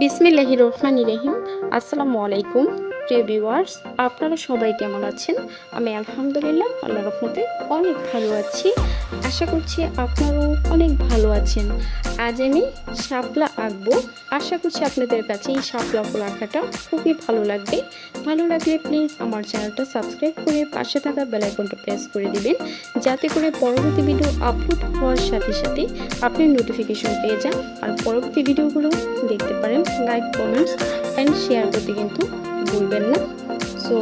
বিসমিল্লাহি রহমানি রহিম। আসসালামু আলাইকুম, প্রিয় ভিউয়ার্স আপনারা সবাই কেমন আছেন? আমি আলহামদুলিল্লাহ আল্লাহ রহমতে অনেক ভালো আছি। আশা করছি আপনারাও অনেক ভালো আছেন। আজ আমি শাপলা আঁকবো। আশা করছি আপনাদের কাছে এই শাপলা ফুল আঁকাটা খুবই ভালো লাগবে। ভালো লাগলে প্লিজ আমার চ্যানেলটা সাবস্ক্রাইব করে পাশে থাকা বেলাইকনটা প্রেস করে দিবেন, যাতে করে পরবর্তী ভিডিও আপলোড হওয়ার সাথে সাথে আপনি নোটিফিকেশন পেয়ে যান আর পরবর্তী ভিডিওগুলো দেখতে পারেন লাইক কমেন্টস অ্যান্ড শেয়ার করতে কিন্তু ভুলবেন না। সো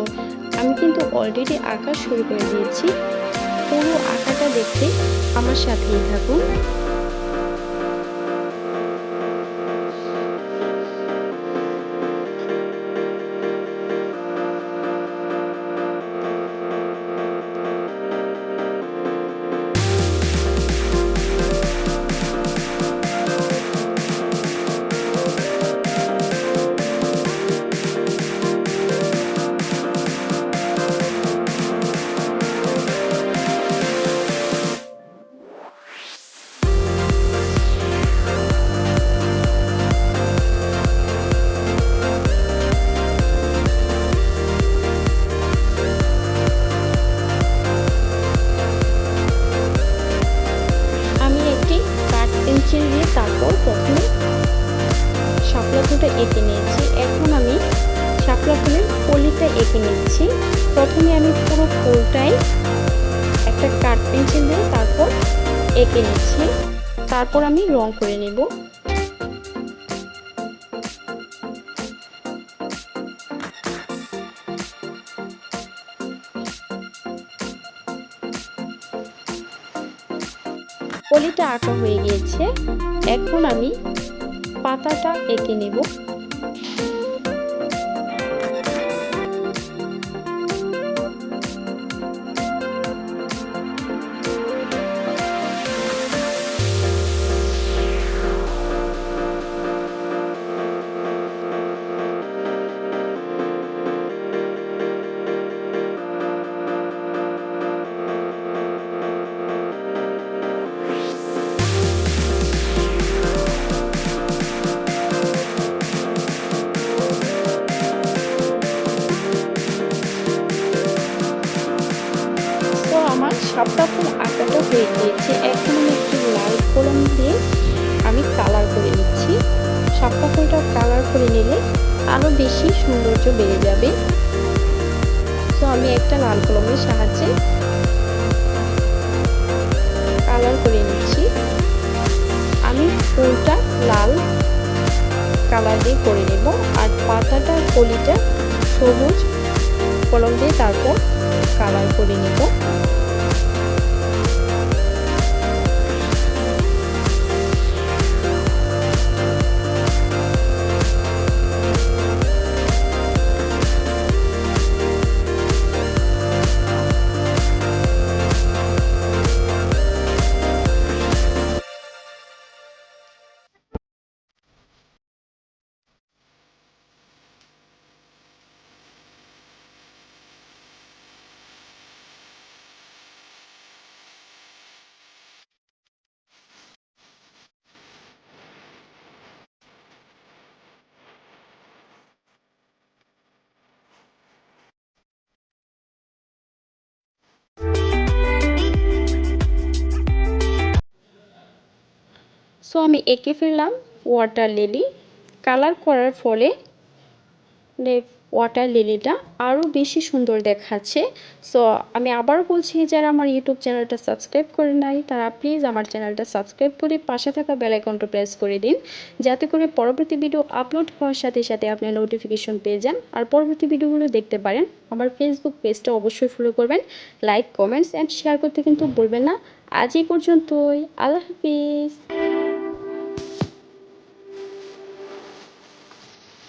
আমি কিন্তু অলরেডি আঁকা শুরু করে দিয়েছি। পুরো আঁকাটা দেখতে আমার সাথেই থাকুন। ফুলটা এঁকে নিয়েছি। এখন আমি শাপলা ফুলের কলিটা এঁকে নিচ্ছি। প্রথমে আমি পুরো ফুলটাই একটা কাঠ পেন্সিল দিয়ে তারপর এঁকে নিচ্ছি। তারপর আমি রং করে নেব। কলিটা আঁকা হয়ে গিয়েছে। এখন আমি পাতাটা এঁকে নেব। সাপটা ফুল আঁকাটা হয়ে গিয়েছে। এখন আমি একটু লাল কলম দিয়ে আমি কালার করে নিচ্ছি। সাপটা ফুলটা কালার করে নিলে আরও বেশি সৌন্দর্য বেড়ে যাবে। তো আমি একটা লাল কলমের সাহায্যে কালার করে নিচ্ছি। আমি ফুলটা লাল কালার দিয়ে করে নেব আর পাতাটা, কলিটা সবুজ কলম দিয়ে তারপর কালার করে নেব। সো আমি এঁকে ফেললাম ওয়াটার লিলি কালার করার ফলে ওয়াটার লিলিটা আরও বেশি সুন্দর দেখাচ্ছে। সো আমি আবার বলছি, যারা আমার ইউটিউব চ্যানেলটা সাবস্ক্রাইব করে নাই, তারা প্লিজ আমার চ্যানেলটা সাবস্ক্রাইব করে পাশে থাকা বেল আইকনটা প্রেস করে দিন, যাতে করে পরবর্তী ভিডিও আপলোড হওয়ার সাথে সাথে আপনি নোটিফিকেশন পেয়ে যান। আর পরবর্তী ভিডিওগুলো দেখতে পারেন, আমার ফেসবুক পেজটা অবশ্যই ফলো করবেন। লাইক কমেন্টস অ্যান্ড শেয়ার করতে কিন্তু বলবেন না। আজ এই পর্যন্তই। আল্লাহ হাফিজ।